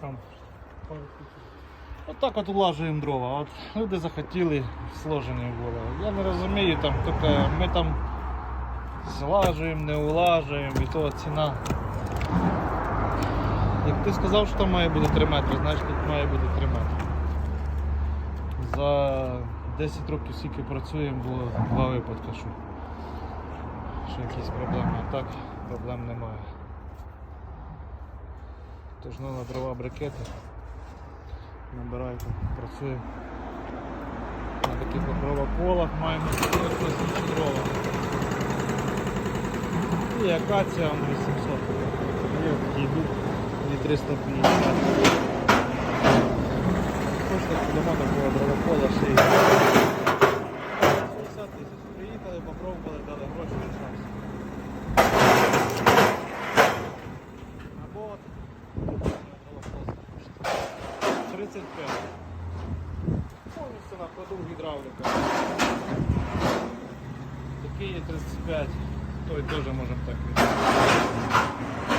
Там. От так от улажуємо дрова. От люди захотіли, сложені були. Я не розумію, там тільки ми там злажуємо, не улажуємо, і то ціна. Як ти сказав, що там має бути 3 метри, значить тут має бути 3 метри. За 10 років скільки працюємо, було два випадки, що, що якісь проблеми. А так проблем немає. Ну, дрова брикети. Набирайте, працюємо. На таких от дровоколах маємо 480 дрова. І акація 800. І йдуть і 350. Точно підемо такого дровокола ще й 60 тисяч. Приїхали, попробували, 35. Повністю на ходу гідравліка. Такий є 35. Той теж можемо так віддати.